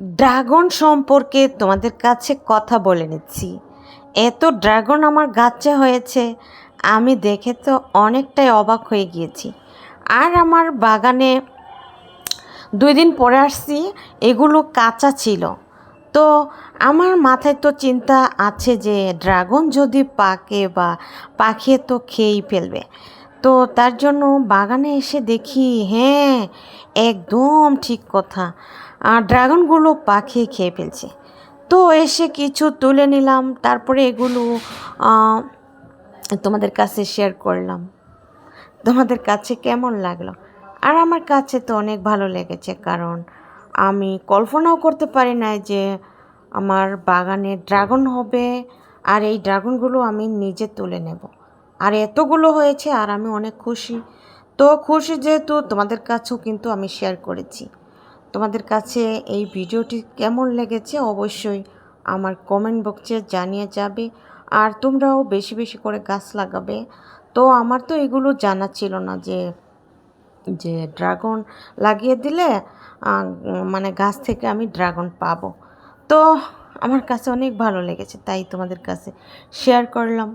Dragon সম্পর্কে তোমাদের কাছে কথা বলে নিচ্ছি। এত ড্রাগন আমার গাছে হয়েছে, আমি দেখে তো অনেকটাই অবাক হয়ে গিয়েছি। আর আমার বাগানে দুই দিন পরে আসছি, এগুলো কাঁচা ছিল। তো আমার মাথায় তো চিন্তা আছে যে ড্রাগন যদি পাকে বা পাখিয়ে তো খেয়েই ফেলবে। তো তার জন্য বাগানে এসে দেখি হ্যাঁ একদম ঠিক কথা। আর ড্রাগনগুলো পাখি খেয়ে ফেলছে। তো এসে কিছু তুলে নিলাম, তারপরে এগুলো তোমাদের কাছে শেয়ার করলাম। তোমাদের কাছে কেমন লাগল? আর আমার কাছে তো অনেক ভালো লেগেছে, কারণ আমি কল্পনাও করতে পারি না যে আমার বাগানে ড্রাগন হবে, আর এই ড্রাগনগুলো আমি নিজে তুলে নেব। আর এতগুলো হয়েছে আর আমি অনেক খুশি। তো খুশি যেহেতু তোমাদের কাছেও কিন্তু আমি শেয়ার করেছি। তোমাদের কাছে এই ভিডিওটি কেমন লেগেছে অবশ্যই আমার কমেন্ট বক্সে জানিয়ে যাবে। আর তোমরাও বেশি বেশি করে গাছ লাগাবে। তো আমার তো এগুলো জানা ছিল না যে যে ড্রাগন লাগিয়ে দিলে মানে গাছ থেকে আমি ড্রাগন পাবো। তো আমার কাছে অনেক ভালো লেগেছে, তাই তোমাদের কাছে শেয়ার করলাম।